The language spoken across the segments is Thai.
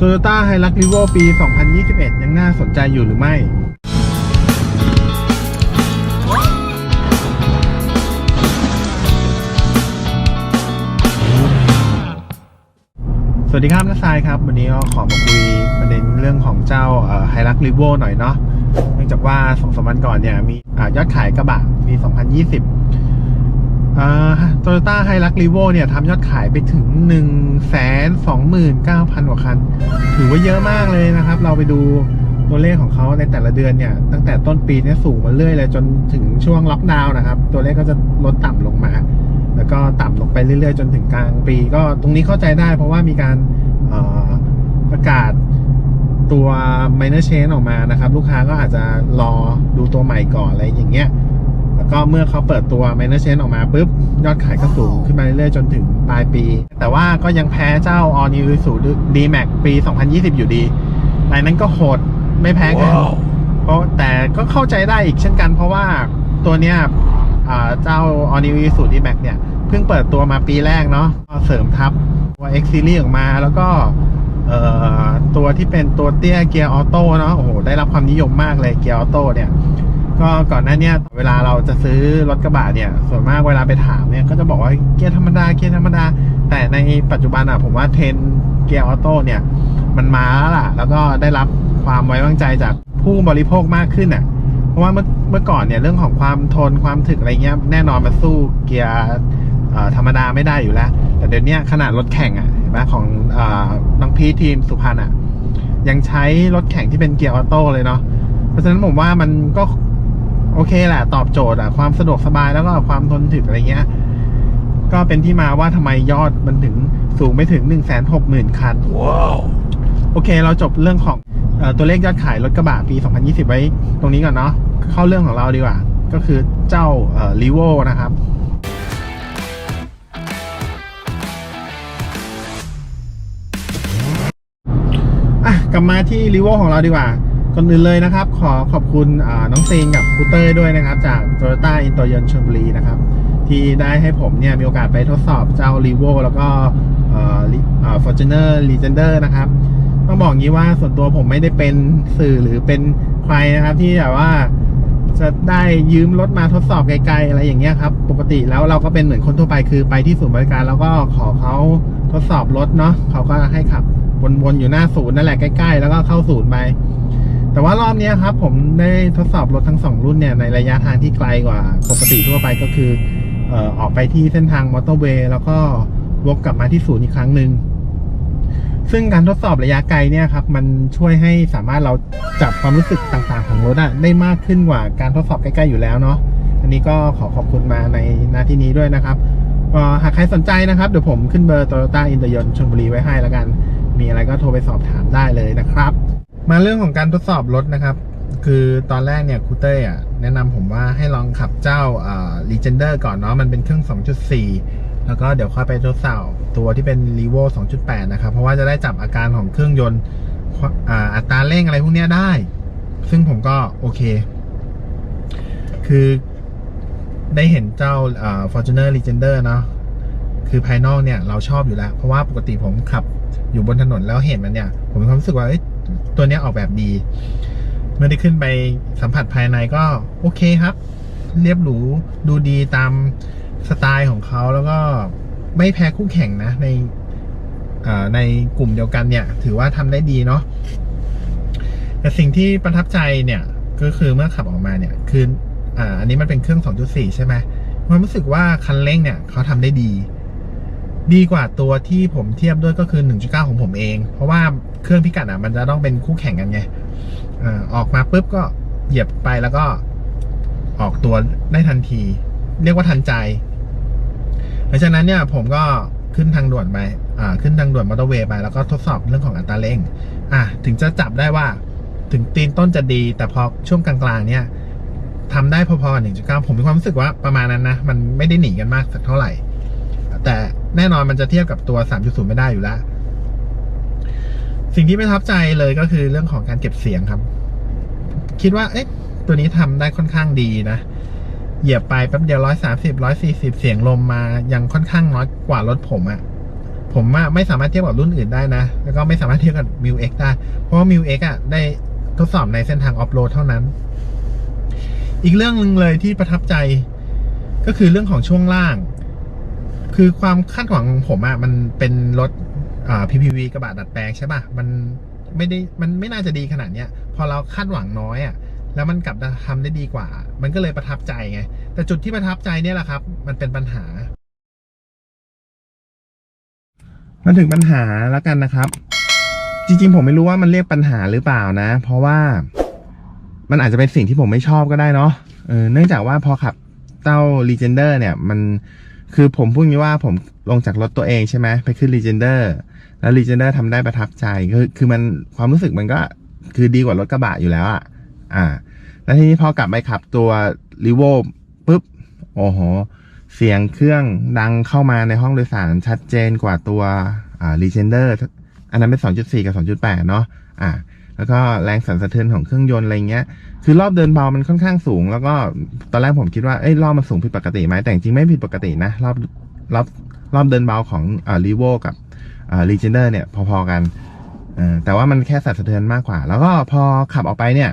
Toyota Hilux Revo ปี 2021 ยังน่าสนใจอยู่หรือไม่สวัสดีครับน้าทรายครับ วันนี้ก็ขอมาคุยประเด็นเรื่องของเจ้าไฮรักรีโวหน่อยเนาะเนื่องจากว่าสองสามวันก่อนเนี่ยมีอยอดขายกระบะปี 2020 โตโยต้าไฮรักรีโวเนี่ยทำยอดขายไปถึง 1 2 9 0 0 0 กว่าคัน ถือว่าเยอะมากเลยนะครับ เราไปดูตัวเลขของเขาในแต่ละเดือนเนี่ย ตั้งแต่ต้นปีเนี่ยสูงมาเรื่อยเลยจนถึงช่วงล็อกดาวน์นะครับ ตัวเลขก็จะลดต่ำลงมา แล้วก็ต่ำลงไปเรื่อยๆ จนถึงกลางปี ก็ตรงนี้เข้าใจได้เพราะว่ามีการออประกาศตัว minor change ออกมานะครับ ลูกค้าก็อาจจะรอดูตัวใหม่ก่อนอะไรอย่างเงี้ย แล้วก็เมื่อเขาเปิดตัว minor change ออกมาปุ๊บ ยอดขายก็สูงขึ้นมาเรื่อยๆ จนถึงปลายปี แต่ว่าก็ยังแพ้เจ้า All New Isuzu D-Max ปี 2020 อยู่ดีรายนั้นก็โหดไม่แพ้กัน เพราะแต่ก็เข้าใจได้อีกเช่นกัน เพราะว่าตัวเนี้ยอ่าเจ้า All New Isuzu D-Max เนี่ยเพิ่งเปิดตัวมาปีแรกเนาะก็เสริมทับตัว X Series ออกมาแล้วก็เอ่อตัวที่เป็นตัวเตี้ยเกียร์ออโต้เนาะโอ้โหได้รับความนิยมมากเลยเกียร์ออโต้เนี่ย ก็ก่อนหน้าเนี้ยเวลาเราจะซื้อรถกระบะเนี่ย ส่วนมากเวลาไปถามเนี่ยก็จะบอกว่าเกียร์ธรรมดาเกียร์ธรรมดา แต่ในปัจจุบันอะผมว่าเทรนเกียร์ออโต้เนี่ยมันมาแล้วล่ะ แล้วก็ได้รับความไว้วางใจจากผู้บริโภคมากขึ้นอะเพราะว่าเมื่อเมื่อก่อนเนี่ยเรื่องของความทนความถึกอะไรเงี้ยแน่นอนมันสู้เกียร์ธรรมดาไม่ได้อยู่แล้ว แต่เดี๋ยวนี้ขนาดรถแข่งอะเห็นไหมของน้องพีททีมสุพรรณอะยังใช้รถแข่งที่เป็นเกียร์ออโต้เลยเนาะเพราะฉะนั้นผมว่ามันก็ โอเคแหละตอบโจทย์อะความสะดวกสบายแล้วก็ความทนถึกอะไรเงี้ย ก็เป็นที่มาว่าทำไมยอดมันถึงสูงไปถึง1 6 0 0 0 0คันโอเคเราจบเรื่องของเออตัวเลขยอดขายรถกระบะปี 2020 ไว้ตรงนี้ก่อนเนาะเข้าเรื่องของเราดีกว่า ก็คือเจ้ารีโวนะครับอะกลับมาที่รีโวของเราดีกว่า ก่อนอื่นเลยนะครับ ขอขอบคุณน้องซีนกับคูเตอร์ด้วยนะครับ จาก Toyota i n t o y o n ชลบุรีนะครับ ที่ได้ให้ผมเนี่ยมีโอกาสไปทดสอบเจ้า r e v o แล้วก็เอ่อเอ่อ Fortuner Legender นะครับ ต้องบอกงี้ว่าส่วนตัวผมไม่ได้เป็นสื่อหรือเป็นใครนะครับ ที่แบบว่าจะได้ยืมรถมาทดสอบไกลๆอะไรอย่างเงี้ยครับ ปกติแล้วเราก็เป็นเหมือนคนทั่วไปคือไปที่ศูนย์บริการ แล้วก็ขอเขาทดสอบรถเนาะเขาก็ให้ขับวนๆอยู่หน้าศูนย์นั่นแหละใกล้ๆ แล้วก็เข้าศูนย์ไป แต่ว่ารอบนี้ครับผมได้ทดสอบรถทั้งสองรุ่นเนี่ยในระยะทางที่ไกลกว่าปกติทั่วไปก็คือออออกไปที่เส้นทางมอเตอร์เวย์แล้วก็วกกลับมาที่ศูนย์อีกครั้งหนึ่งซึ่งการทดสอบระยะไกลเนี่ยครับมันช่วยให้สามารถเราจับความรู้สึกต่างๆ ของรถอะได้มากขึ้นกว่าการทดสอบใกล้ๆอยู่แล้วเนาะอันนี้ก็ขอขอบคุณมาในหนาที่นี้ด้วยนะครับหากใครสนใจนะครับเดี๋ยวผมขึ้นเบอร์ Toyota i n t e r y o n ชลบุรีไว้ให้แล้วกัน มีอะไรก็โทรไปสอบถามได้เลยนะครับ มาเรื่องของการทดสอบรถนะครับ คือตอนแรกเนี่ยคูเต้อะแนะนำผมว่าให้ลองขับเจ้าอ่า Legender ก่อนเนาะมันเป็นเครื่อง 2.4 แล้วก็เดี๋ยวค่อยไปทดสอบตัวที่เป็น r e v o 2.8 นะครับ เพราะว่าจะได้จับอาการของเครื่องยนต์อัตราเร่งอะไรพวกเนี้ยได้ ซึ่งผมก็โอเค คือได้เห็นเจ้าอ่า Fortuner Legender เนาะคือภายนอกเนี่ยเราชอบอยู่แล้ว เพราะว่าปกติผมขับอยู่บนถนนแล้วเห็นมันเนี่ย ผมมีความรู้สึกว่า ตัวนี้ออกแบบดีเมื่อได้ขึ้นไปสัมผัสภายในก็โอเคครับ เรียบหรูดูดีตามสไตล์ของเขาแล้วก็ไม่แพ้คู่แข่งนะ ในในกลุ่มเดียวกันเนี่ย ถือว่าทำได้ดีเนาะแต่สิ่งที่ประทับใจเนี่ยก็คือเมื่อขับออกมาเนี่ย คืออ่าอันนี้มันเป็นเครื่อง 2.4 ใช่ไหมมันรู้สึกว่าคันเร่งเนี่ยเขาทำได้ดี ดีกว่าตัวที่ผมเทียบด้วยก็คือ 1.9 ของผมเอง เพราะว่าเครื่องพิกัดอะมันจะต้องเป็นคู่แข่งกันไงอ่าออกมาปุ๊บก็เหยียบไปแล้วก็ออกตัวได้ทันที เรียกว่าทันใจหลังจากนั้นเนี่ยผมก็ขึ้นทางด่วนไป อ่า ขึ้นทางด่วนมอเตอร์เวย์ไป แล้วก็ทดสอบเรื่องของอัตราเร่ง อะถึงจะจับได้ว่า ถึงตีนต้นจะดี แต่พอช่วงกลางๆ เนี่ยทำได้พอๆกับ1.9 ผมมีความรู้สึกว่าประมาณนั้นนะ มันไม่ได้หนีกันมากสักเท่าไหร่ แต่ แน่นอนมันจะเทียบกับตัว 3.0 ไม่ได้อยู่แล้ว สิ่งที่ประทับใจเลยก็คือเรื่องของการเก็บเสียงครับ คิดว่า เอ๊ะ ตัวนี้ทำได้ค่อนข้างดีนะ เหยียบไปแป๊บเดียวร้อยสามสิบร้อยสี่สิบเสียงลมมา ยังค่อนข้างน้อยกว่ารถผมอะผมอะไม่สามารถเทียบกับรุ่นอื่นได้นะ แล้วก็ไม่สามารถเทียบกับ m ิ X ได้ เพราะว่า m ิ X อะได้ทดสอบในเส้นทางออฟโรดเท่านั้น อีกเรื่องหนึ่งเลยที่ประทับใจ ก็คือเรื่องของช่วงล่าง คือความคาดหวังของผมอะมันเป็นรถอ่า PPV กระบะดัดแปลงใช่ป่ะ มันไม่ได้มันไม่น่าจะดีขนาดเนี้ย พอเราคาดหวังน้อยอะแล้วมันกลับทำได้ดีกว่า มันก็เลยประทับใจไง แต่จุดที่ประทับใจเนี่ยแหละครับ มันเป็นปัญหามันถึงปัญหาแล้วกันนะครับ จริงๆ ผมไม่รู้ว่ามันเรียกปัญหาหรือเปล่านะ เพราะว่ามันอาจจะเป็นสิ่งที่ผมไม่ชอบก็ได้เนาะเนื่องจากว่าพอขับเต้า Legender เนี่ย มัน คือผมพูดงี้ว่าผมลงจากรถตัวเองใช่ไหมไปขึ้น Legender แล้ว Legender ทำได้ประทับใจคือคือมันความรู้สึกมันก็คือดีกว่ารถกระบะอยู่แล้วอะอ่า แล้วทีนี้พอกลับไปขับตัว r e v o ปุ๊บ โอ้โห เสียงเครื่องดังเข้ามาในห้องโดยสารชัดเจนกว่าตัวอ่า Legender อันนั้นเป็น 2.4 กับ 2.8 เนาะอ่าแล้วก็แรงสั่นสะเทือนของเครื่องยนต์อะไรเงี้ย คือรอบเดินเบามันค่อนข้างสูง แล้วก็ตอนแรกผมคิดว่าเอ้ยรอบมันสูงผิดปกติไหมแต่จริงไม่ผิดปกตินะ รอบรอบรอบเดินเบาของอ่า r e v o กับอ่า Legender เนี่ยพอๆกันแต่ว่ามันแค่สั่นสะเทือนมากกว่า แล้วก็พอขับออกไปเนี่ย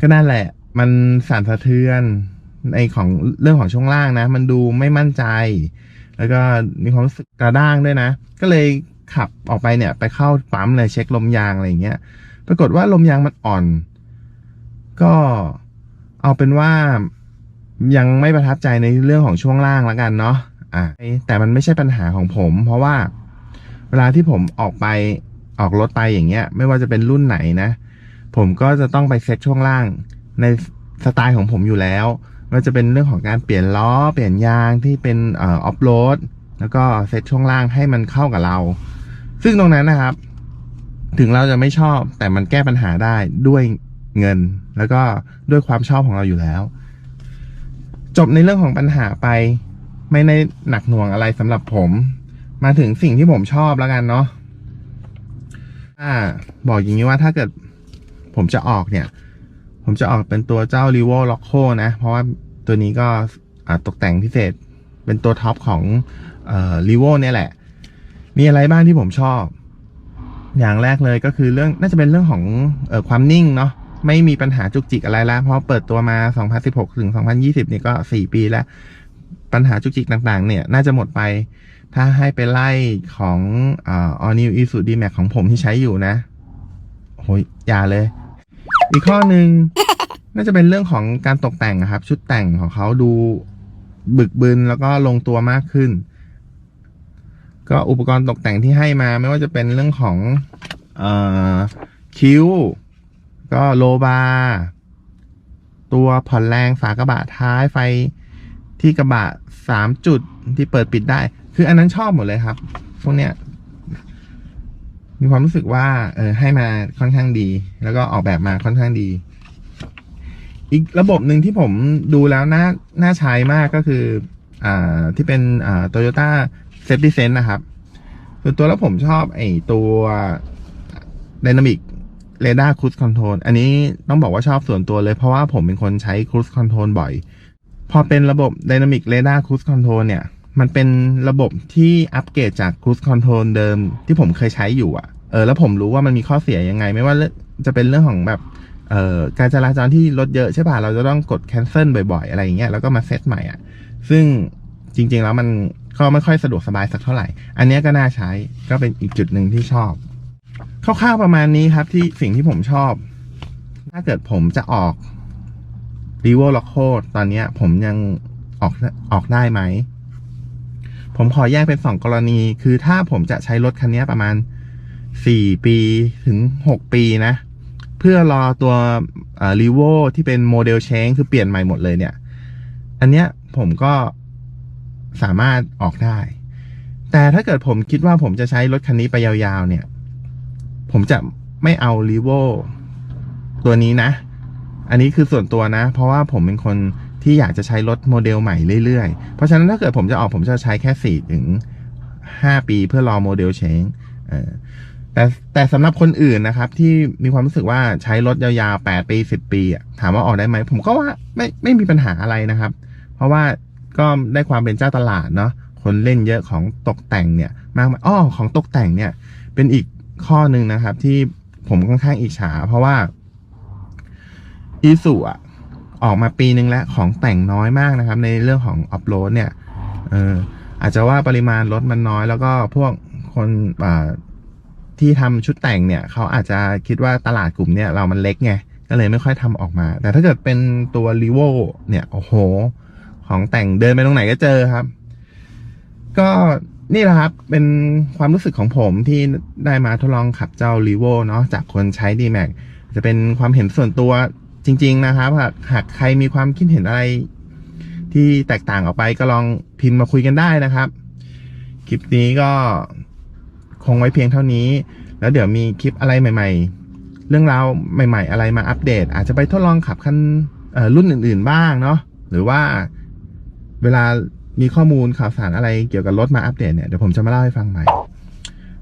ก็นั่นแหละ มันสั่นสะเทือนในของเรื่องของช่วงล่างนะ มันดูไม่มั่นใจ แล้วก็มีความรู้สึกกระด้างด้วยนะ ก็เลยขับออกไปเนี่ย ไปเข้าปั๊มเลยเช็คลมยางอะไรอย่างเงี้ย ปรากฏว่าลมยางมันอ่อน ก็เอาเป็นว่ายังไม่ประทับใจในเรื่องของช่วงล่างแล้วกันเนาะอ่าแต่มันไม่ใช่ปัญหาของผม เพราะว่าเวลาที่ผมออกไปออกรถไปอย่างเงี้ย ไม่ว่าจะเป็นรุ่นไหนนะ ผมก็จะต้องไปเซ็ตช่วงล่างในสไตล์ของผมอยู่แล้วไม่ว่าจะเป็นเรื่องของการเปลี่ยนล้อ เปลี่ยนยางที่เป็นเอออฟโรดแล้วก็เซ็ตช่วงล่างให้มันเข้ากับเรา ซึ่งตรงนั้นนะครับ ถึงเราจะไม่ชอบแต่มันแก้ปัญหาได้ด้วย เงิน แล้วก็ด้วยความชอบของเราอยู่แล้ว จบในเรื่องของปัญหาไป ไม่ในหนักหน่วงอะไรสำหรับผม มาถึงสิ่งที่ผมชอบแล้วกันเนาะอ่าบอกอย่างนี้ว่าถ้าเกิดผมจะออกเนี่ย ผมจะออกเป็นตัวเจ้า r e v o l o c o นะ เพราะว่าตัวนี้ก็ตกแต่งพิเศษ เป็นตัวท็อปของเอ่อ r e v o เนี่ยแหละ มีอะไรบ้างที่ผมชอบ อย่างแรกเลยก็คือเรื่องน่าจะเป็นเรื่องของเออความนิ่งเนาะ ไม่มีปัญหาจุกจิกอะไรแล้วเพราะเปิดตัวมา 2016 ถึง 2020 นี่ก็ 4 ปีแล้ว ปัญหาจุกจิกต่างๆ เนี่ย น่าจะหมดไป ถ้าให้ไปไล่ของอ่า All New Isuzu D-Max ของผมที่ใช้อยู่นะโอ้ยอย่าเลย อีกข้อหนึ่งน่าจะเป็นเรื่องของการตกแต่งครับ ชุดแต่งของเขาดูบึกบึนแล้วก็ลงตัวมากขึ้น ก็อุปกรณ์ตกแต่งที่ให้มาไม่ว่าจะเป็นเรื่องของอคิ้ว ก็โลบาร์ตัวผ่อนแรงฝากระบะท้ายไฟที่กระบะสามจุดที่เปิดปิดได้ คืออันนั้นชอบหมดเลยครับ พวกเนี้ย มีความรู้สึกว่า เออให้มาค่อนข้างดี แล้วก็ออกแบบมาค่อนข้างดี อีกระบบหนึ่งที่ผมดูแล้วน่าน่าใช้มากก็คือ อ่าที่เป็นอ่าโตโยต้าเซฟตี้เซนนะครับส่วนตัวแล้วผมชอบไอ้ตัวดินามิก Dynamic Radar Cruise Control อันนี้ต้องบอกว่าชอบส่วนตัวเลยเพราะว่าผมเป็นคนใช้ Cruise Control บ่อย พอเป็นระบบ Dynamic Radar Cruise Control เนี่ย มันเป็นระบบที่อัปเกรดจาก Cruise Control เดิมที่ผมเคยใช้อยู่อะเออแล้วผมรู้ว่ามันมีข้อเสียยังไง ไม่ว่าจะเป็นเรื่องของแบบเอ่อการจราจรที่รถเยอะใช่ป่ะเราจะต้องกด cancel บ่อยๆ อะไรอย่างเงี้ยแล้วก็มาเซตใหม่อะ ซึ่งจริงๆแล้วมันก็ไม่ค่อยสะดวกสบายสักเท่าไหร่ อันนี้ก็น่าใช้ก็เป็นอีกจุดหนึ่งที่ชอบ คร่าวๆประมาณนี้ครับที่สิ่งที่ผมชอบ ถ้าเกิดผมจะออก r e v o l o c o ตอนนี้ผมยังออกออกได้ไหม ผมขอแยกเป็นสองกรณี คือถ้าผมจะใช้รถคันนี้ประมาณสี่ปีถึงหกปีนะ เพื่อรอตัวรีโวที่เป็นโมเดลเชงคือเปลี่ยนใหม่หมดเลยเนี่ย อันเนี้ยผมก็สามารถออกได้ แต่ถ้าเกิดผมคิดว่าผมจะใช้รถคันนี้ไปยาวๆเนี่ย ผมจะไม่เอารีโวตัวนี้นะ อันนี้คือส่วนตัวนะ เพราะว่าผมเป็นคนที่อยากจะใช้รถโมเดลใหม่เรื่อยๆ เพราะฉะนั้นถ้าเกิดผมจะออกผมจะใช้แค่สี่ถึงห้าปีเพื่อรอโมเดลเชงแต่แต่สำหรับคนอื่นนะครับ ที่มีความรู้สึกว่าใช้รถยาวๆแปดปีสิบปีถามว่าออกได้ไหม ผมก็ว่าไม่ไม่มีปัญหาอะไรนะครับ เพราะว่าก็ได้ความเป็นเจ้าตลาดเนาะคนเล่นเยอะของตกแต่งเนี่ย มากมายอ้อของตกแต่งเนี่ย เป็นอีก ข้อหนึ่งนะครับ ที่ผมค่อนข้างอิจฉา เพราะว่าอีสุอะออกมาปีนึงแล้วของแต่งน้อยมากนะครับ ในเรื่องของอัพโหลดเนี่ยเอออาจจะว่าปริมาณรถมันน้อย แล้วก็พวกคนอ่าที่ทำชุดแต่งเนี่ยเขาอาจจะคิดว่าตลาดกลุ่มเนี่ยเรามันเล็กไงก็เลยไม่ค่อยทำออกมา แต่ถ้าเกิดเป็นตัว r ีโวเนี่ยโอ้โห ของแต่งเดินไปตรงไหนก็เจอครับ ก็นี่แหละครับเป็นความรู้สึกของผมที่ได้มาทดลองขับเจ้า r ีโวเนาะจากคนใช้ d m a x จะเป็นความเห็นส่วนตัวจริง ๆ นะครับ หากหากใครมีความคิดเห็นอะไร ที่แตกต่างออกไปก็ลองพิมพ์มาคุยกันได้นะครับ คลิปนี้ก็คงไว้เพียงเท่านี้ แล้วเดี๋ยวมีคลิปอะไรใหม่ ๆ เรื่องราวใหม่ ๆ อะไรมาอัปเดต อาจจะไปทดลองขับคันรุ่นอื่น ๆ บ้างเนาะหรือว่าเวลา มีข้อมูลข่าวสารอะไรเกี่ยวกับรถมาอัปเดตเนี่ย เดี๋ยวผมจะมาเล่าให้ฟังใหม่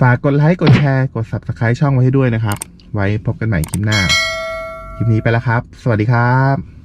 ฝากกดไลค์ กดแชร์ กด subscribe ช่องไว้ให้ด้วยนะครับ ไว้พบกันใหม่คลิปหน้า คลิปนี้ไปแล้วครับ สวัสดีครับ